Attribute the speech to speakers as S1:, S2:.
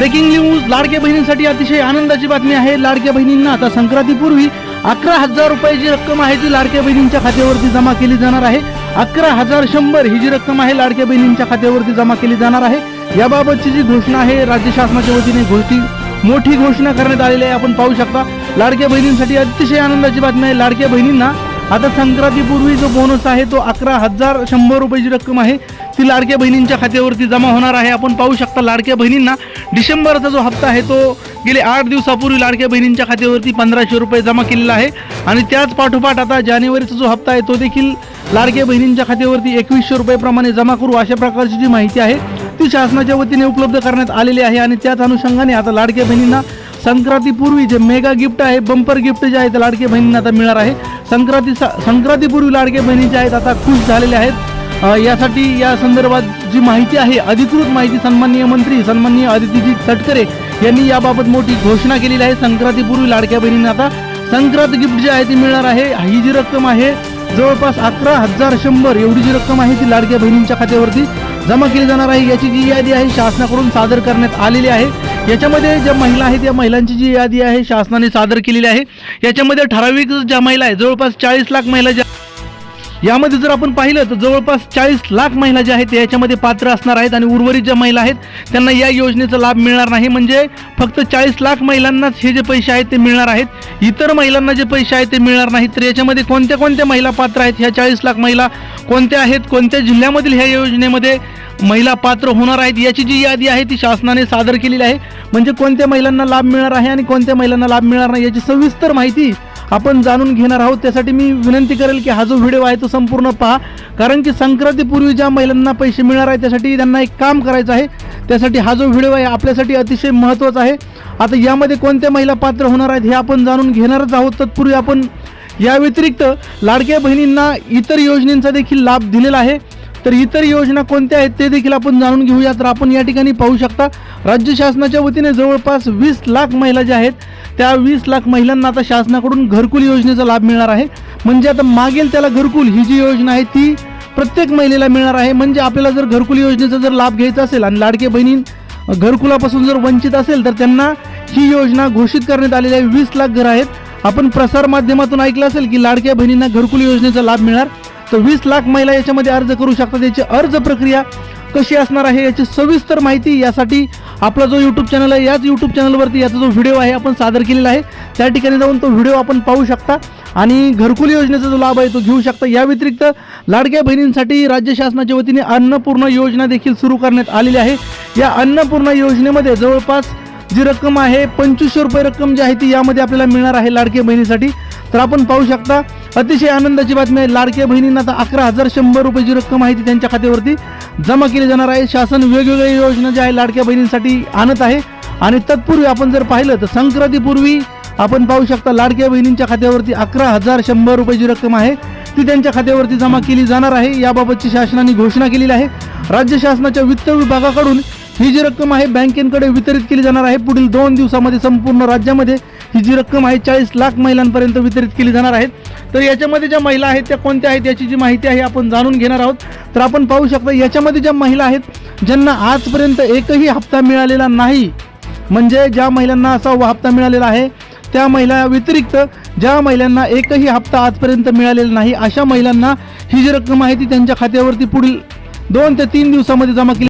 S1: Breaking news लाडक्या बहिणींसाठी अतिशय आनंदाची बातमी आहे. लाडक्या बहिणींना आता संक्रांतीपूर्वी अकरा हजार रुपयाची रक्कम आहे ती लाडक्या बहिणींच्या खात्यावरती जमा केली जाणार आहे. अकरा हजार शंभर ही जी रक्कम आहे लाडक्या बहिणींच्या खात्यावरती जमा केली जाणार आहे. याबाबतची जी घोषणा आहे राज्य शासनाच्या वतीने घोषणी मोठी घोषणा करण्यात आलेली आहे. आपण पाहू शकता लाडक्या बहिणींसाठी अतिशय आनंदाची बातमी आहे. लाडक्या बहिणींना आता संक्रांतीपूर्वी जो बोनस आहे तो अकरा हजार शंभर रुपयाची रक्कम आहे ती लाडक्या बहिणींच्या खात्यावरती जमा होणार आहे. आपण पाहू शकता लाडक्या बहिणींना डिसेंबरचा जो हप्ता आहे तो गेले आठ दिवसापूर्वी लाडक्या बहिणींच्या खात्यावरती पंधराशे रुपये जमा केलेला आहे. आणि त्याच पाठोपाठ आता जानेवारीचा जो हप्ता आहे तो देखील लाडक्या बहिणींच्या खात्यावरती एकवीसशे रुपयेप्रमाणे जमा करू अशा प्रकारची जी माहिती आहे ती शासनाच्या वतीने उपलब्ध करण्यात आलेली आहे. आणि त्याच अनुषंगाने आता लाडक्या बहिणींना संक्रांतीपूर्वी जे मेगा गिफ्ट आहे बंपर गिफ्ट जे आहे ते लाडके बहिणींना आता मिळणार आहे. संक्रांती संक्रांतीपूर्वी लाडके बहिणी ज्या आहेत आता खुश झालेल्या आहेत. यासाठी या संदर्भात जी माहिती आहे अधिकृत माहिती सन्माननीय मंत्री सन्माननीय आदित्यजी तटकरे यांनी याबाबत मोठी घोषणा केलेली आहे. संक्रांतीपूर्वी लाडक्या बहिणींना आता संक्रांत गिफ्ट जी आहे ती मिळणार आहे. ही जी रक्कम आहे जवळपास अकरा हजार शंभर एवढी जी रक्कम आहे ती लाडक्या बहिणींच्या खात्यावरती जमा केली जाणार आहे. याची जी यादी आहे शासनाकडून सादर करण्यात आलेली आहे. याच्यामध्ये ज्या महिला आहेत या महिलांची जी यादी आहे शासनाने सादर केलेली आहे. याच्यामध्ये ठराविक ज्या महिला आहे जवळपास चाळीस लाख महिला ज्या यामध्ये जर आपण पाहिलं तर जवळपास चाळीस लाख महिला ज्या आहेत याच्यामध्ये पात्र असणार आहेत आणि उर्वरित ज्या महिला आहेत त्यांना या योजनेचा लाभ मिळणार नाही. म्हणजे फक्त चाळीस लाख महिलांनाच हे जे पैसे आहेत ते मिळणार आहेत. इतर महिलांना जे पैसे आहेत ते मिळणार नाहीत. तर याच्यामध्ये कोणत्या कोणत्या महिला पात्र आहेत? ह्या चाळीस लाख महिला कोणत्या आहेत? कोणत्या जिल्ह्यामधील ह्या योजनेमध्ये महिला पात्र होणार आहेत? याची जी यादी आहे ती शासनाने सादर केलेली आहे. म्हणजे कोणत्या महिलांना लाभ मिळणार आहे आणि कोणत्या महिलांना लाभ मिळणार नाही याची सविस्तर माहिती आपण जाणून घेणार आहोत. त्यासाठी मी विनंती करेल की हा जो व्हिडिओ आहे तो संपूर्ण पहा. कारण की संक्रांतीपूर्वी ज्या महिलांना पैसे मिळणार आहे त्यासाठी त्यांना एक काम करायचं आहे. त्यासाठी हा जो व्हिडिओ आहे आपल्यासाठी अतिशय महत्त्वाचा आहे. आता यामध्ये कोणत्या महिला पात्र होणार आहेत हे आपण जाणून घेणारच आहोत. तत्पूर्वी आपण या व्यतिरिक्त लाडक्या बहिणींना इतर योजनेंचा देखील लाभ दिलेला आहे. तर इतर योजना कोणत्या आहेत ते देखील आपण जाणून घेऊया. तर आपण या ठिकाणी पाहू शकता राज्य शासनाच्या वतीने जवळपास वीस लाख महिला ज्या आहेत त्या वीस लाख महिलांना आता शासनाकडून घरकुल योजनेचा लाभ मिळणार आहे. म्हणजे आता मागेल त्याला घरकुल ही जी योजना आहे ती प्रत्येक महिलेला मिळणार आहे. म्हणजे आपल्याला जर घरकुल योजनेचा जर लाभ घ्यायचा असेल आणि लाडके बहिणी घरकुलापासून जर वंचित असेल तर त्यांना ही योजना घोषित करण्यात आलेली आहे. वीस लाख घर आहेत. आपण प्रसार माध्यमातून ऐकलं असेल की लाडक्या बहिणींना घरकुल योजनेचा लाभ मिळणार. तर वीस लाख महिला याच्यामध्ये अर्ज करू शकतात. याची अर्ज प्रक्रिया कशी असणार आहे याची सविस्तर माहिती यासाठी आपला जो यूट्यूब चॅनल आहे याच यूट्यूब चॅनलवरती याचा जो व्हिडिओ आहे आपण सादर केलेला आहे त्या ठिकाणी जाऊन तो व्हिडिओ आपण पाहू शकता. आणि घरकुल योजनेचा जो लाभ आहे तो घेऊ शकता. या व्यतिरिक्त लाडक्या बहिणींसाठी राज्य शासनाच्या वतीने अन्नपूर्णा योजना देखील सुरू करण्यात आलेली आहे. या अन्नपूर्णा योजनेमध्ये जवळपास जी रक्कम आहे पंचवीसशे रुपये रक्कम जी आहे ती यामध्ये आपल्याला मिळणार आहे लाडक्या बहिणीसाठी. तर आपण पाहू शकता अतिशय आनंदाची बातमी आहे. लाडक्या बहिणींना आता अकरा हजार शंभर रुपयाची रक्कम आहे ती त्यांच्या खात्यावरती जमा केली जाणार आहे. शासन वेगवेगळ्या योजना ज्या आहे लाडक्या बहिणींसाठी आणत आहे. आणि तत्पूर्वी आपण जर पाहिलं तर संक्रांतीपूर्वी आपण पाहू शकता लाडक्या बहिणींच्या खात्यावरती अकरा हजार शंभर रुपयाची रक्कम आहे. ती त्यांच्या खात्यावरती जमा केली जाणार आहे. याबाबतची शासनाने घोषणा केलेली आहे. राज्य शासनाच्या वित्त विभागाकडून ही जी रक्कम आहे बँकेकडे वितरित केली जाणार आहे. पुढील दोन दिवसामध्ये संपूर्ण राज्यामध्ये ही जी रक्कम आहे चाळीस लाख महिलांपर्यंत वितरित केली जाणार आहेत तर याच्यामध्ये ज्या महिला आहेत त्या कोणत्या आहेत याची जी माहिती आहे आपण जाणून घेणार आहोत. तर आपण पाहू शकता याच्यामध्ये ज्या महिला आहेत ज्यांना आजपर्यंत एकही हप्ता मिळालेला नाही म्हणजे ज्या महिलांना असा हप्ता मिळालेला आहे त्या महिला व्यतिरिक्त ज्या महिलांना एकही हप्ता आजपर्यंत मिळालेला नाही अशा महिलांना ही जी रक्कम आहे ती त्यांच्या खात्यावरती पुढील दोन ते तीन दिवसामध्ये जमा केली